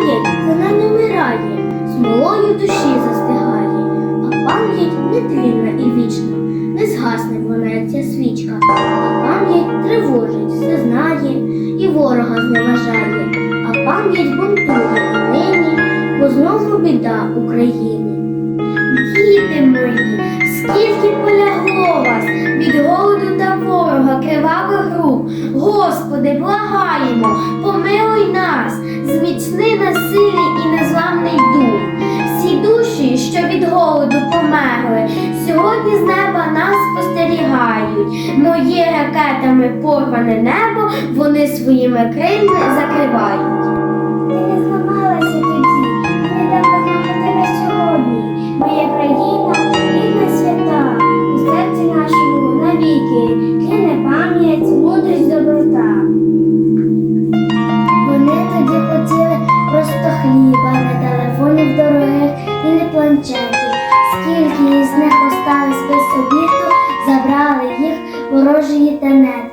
пам'ять вона не вмирає, смолою душі застигає, а пам'ять нетлінна і вічна, не згасне вона, як ця свічка, а пам'ять тривожить, все знає і ворога зневажає, а пам'ять бунтує і нині, бо знову біда Україні. Діти мої, скільки полягло вас від голоду та ворога кривавих рук, Господи, благаємо, помилуй нас. Що від голоду померли, сьогодні з неба нас спостерігають. Моє ракетами порване небо, вони своїми крильми закривають. Ти не зламалася тоді, не дамо тебе сьогодні. Моя країна рідна свята, у серці нашому навіки, тліне пам'ять, мудрість, доброта. Вони тоді хотіли просто хліба, не телефонів планчеті, скільки із них остались без обіду, забрали їх ворожі тенети.